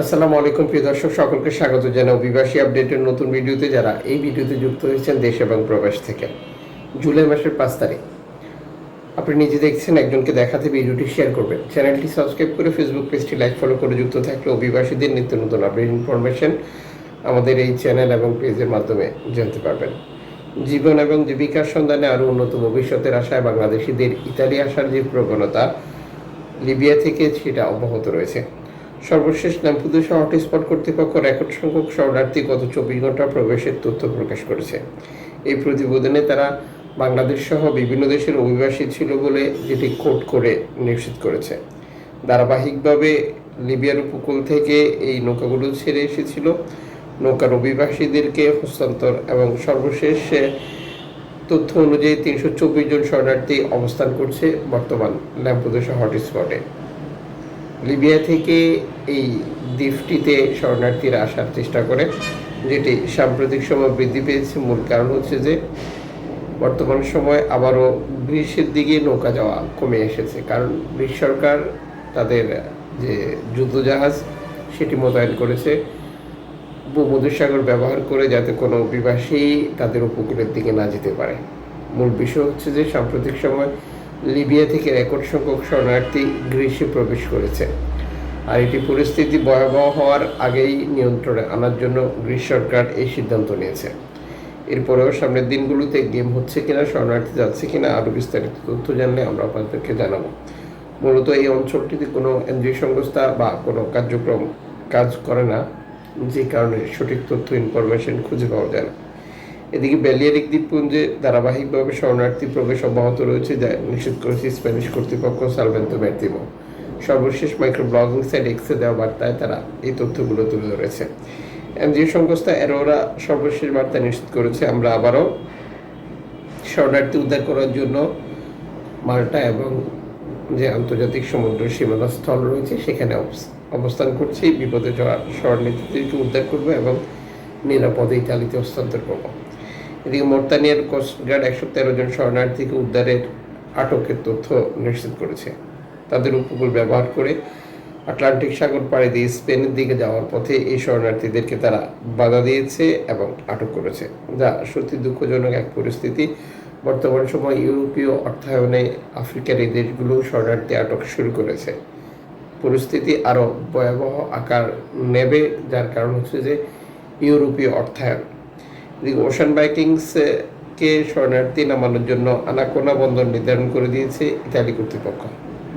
আসসালামু আলাইকুম, প্রিয় দর্শক, সকলকে স্বাগত জানাই অভিবাসী আপডেটের নতুন ভিডিওতে যারা এই ভিডিওতে যুক্ত হয়েছেন দেশ এবং প্রবাস থেকে। জুলাই মাসের পাঁচ তারিখ। আপনি নিজে দেখছেন, একজনকে দেখাতে ভিডিওটি শেয়ার করবেন। চ্যানেলটি সাবস্ক্রাইব করে ফেসবুক পেজটি লাইক ফলো করে যুক্ত থাকলে অভিবাসীদের নিত্য নতুন আপডেট ইনফরমেশন আমাদের এই চ্যানেল এবং পেজের মাধ্যমে জানতে পারবেন। জীবন এবং জীবিকার সন্ধানে আরও উন্নত ভবিষ্যতের আশায় বাংলাদেশিদের ইতালি আসার যে প্রবণতা, লিবিয়া থেকে সেটা অব্যাহত রয়েছে। সর্বশেষ ল্যাম্পুদুসা হটস্পট কর্তৃপক্ষ রেকর্ড সংখ্যক শরণার্থী গত চব্বিশ ঘণ্টা প্রবেশের তথ্য প্রকাশ করেছে। এই প্রতিবেদনে তারা বাংলাদেশ সহ বিভিন্ন দেশের অভিবাসী ছিল বলে যেটি কোট করে নিশ্চিত করেছে। ধারাবাহিকভাবে লিবিয়ার উপকূল থেকে এই নৌকাগুলো ছেড়ে এসেছিল। নৌকার অভিবাসীদেরকে হস্তান্তর এবং সর্বশেষ তথ্য অনুযায়ী তিনশো চব্বিশ জন শরণার্থী অবস্থান করছে বর্তমান ল্যাম্পুদোসা হটস্পটে। লিবিয়া থেকে এই দ্বীপটিতে শরণার্থীরা আসার চেষ্টা করে, যেটি সাম্প্রতিক সময় বৃদ্ধি পেয়েছে। মূল কারণ হচ্ছে যে, বর্তমান সময় আবারও গ্রীষ্মের দিকে নৌকা যাওয়া কমে এসেছে। কারণ গ্রীস সরকার তাদের যে যুদ্ধজাহাজ, সেটি মোতায়েন করেছে। ভূমধ্যসাগর ব্যবহার করে যাতে কোনো অভিবাসী তাদের উপকূলের দিকে না যেতে পারে। মূল বিষয় হচ্ছে যে, সাম্প্রতিক সময় লিবিয়া থেকে রেকর্ড সংখ্যক শরণার্থী গ্রীষ্মে প্রবেশ করেছে। আর এটি পরিস্থিতি ভয়াবহ হওয়ার আগেই নিয়ন্ত্রণে আনার জন্য গ্রীস সরকার এই সিদ্ধান্ত নিয়েছে। এরপরেও সামনের দিনগুলোতে গেম হচ্ছে কিনা, শরণার্থী যাচ্ছে কিনা, আরও বিস্তারিত তথ্য জানলে আমরা আপনাদেরকে জানাব। মূলত এই অঞ্চলটিতে কোনো এনজিও সংস্থা বা কোনো কার্যক্রম কাজ করে না, যে কারণে সঠিক তথ্য, ইনফরমেশন খুঁজে পাওয়া যায় না। এদিকে বেলিয়ারিক দ্বীপপুঞ্জে ধারাবাহিকভাবে শরণার্থী প্রবেশ অব্যাহত রয়েছে, যা নিষেধ করেছে স্প্যানিশ কর্তৃপক্ষ সালভেন্তো ম্যার্তিমো সর্বশেষ মাইক্রো ব্লগিং সাইট এক্সে দেওয়া বার্তায় তারা এই তথ্যগুলো তুলে ধরেছে। এনজিও সংস্থা এরোরা সর্বশেষ বার্তা নিশ্চিত করেছে, আমরা আবারও শরণার্থী উদ্ধার করার জন্য মাল্টা এবং যে আন্তর্জাতিক সমুদ্র সীমানা স্থল রয়েছে, সেখানে অবস- অবস্থান করছি। বিপদে শরণার্থীদেরকে উদ্ধার করব এবং নিরাপদে ইতালিতে হস্তান্তর করব। এদিকে মোরতানিয়ার কোস্টগার্ড একশো তেরো জন শরণার্থীকে উদ্ধারের আটকের তথ্য নিশ্চিত করেছে। তাদের উপকূল ব্যবহার করে আটলান্টিক সাগর পাড়ি দিয়ে স্পেনের দিকে যাওয়ার পথে এই শরণার্থীদেরকে তারা বাধা দিয়েছে এবং আটক করেছে, যা সত্যি দুঃখজনক এক পরিস্থিতি। বর্তমান সময় ইউরোপীয় অর্থায়নে আফ্রিকার এই দেশগুলো শরণার্থী আটক শুরু করেছে। পরিস্থিতি আরও ভয়াবহ আকার নেবে, যার কারণ হচ্ছে যে ইউরোপীয় অর্থায়ন এদিকে ওশান বাইকিংস কে শরণার্থী নামানোর জন্য আনাকোনা বন্দর নির্ধারণ করে দিয়েছে ইতালি কর্তৃপক্ষ।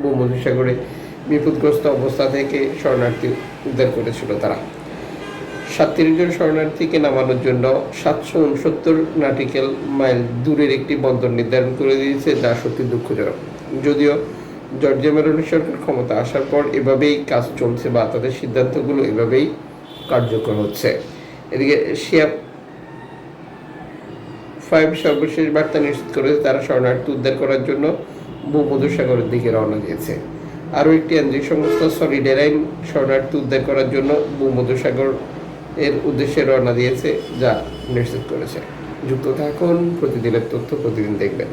ভূমধ্যসাগরে বিপদগ্রস্ত অবস্থা থেকে শরণার্থী উদ্ধার করেছিল তারা। সাতত্রিশ জন শরণার্থীকে নামানোর জন্য সাতশো উনসত্তর নাটিক্যাল মাইল দূরের একটি বন্দর নির্ধারণ করে দিয়েছে যা সত্যি দুঃখজনক। যদিও জর্জিয়া মেরোনি সরকার ক্ষমতা আসার পর এভাবেই কাজ চলছে বা তাদের সিদ্ধান্তগুলো এভাবেই কার্যকর হচ্ছে। এদিকে শিয়া ফাইভ সর্বশেষ বার্তা নিশ্চিত করেছে তারা শরণার্থী উদ্ধার করার জন্য ভূমধ্যসাগরের দিকে রওনা দিয়েছে। আরও একটি এনজিও সংস্থা সলিডেরাইন শরণার্থী উদ্ধার করার জন্য ভূমধ্যসাগর এর উদ্দেশ্যে রওনা দিয়েছে, যা নিশ্চিত করেছে। যুক্ত থাকুন, প্রতিদিনের তথ্য প্রতিদিন দেখবেন।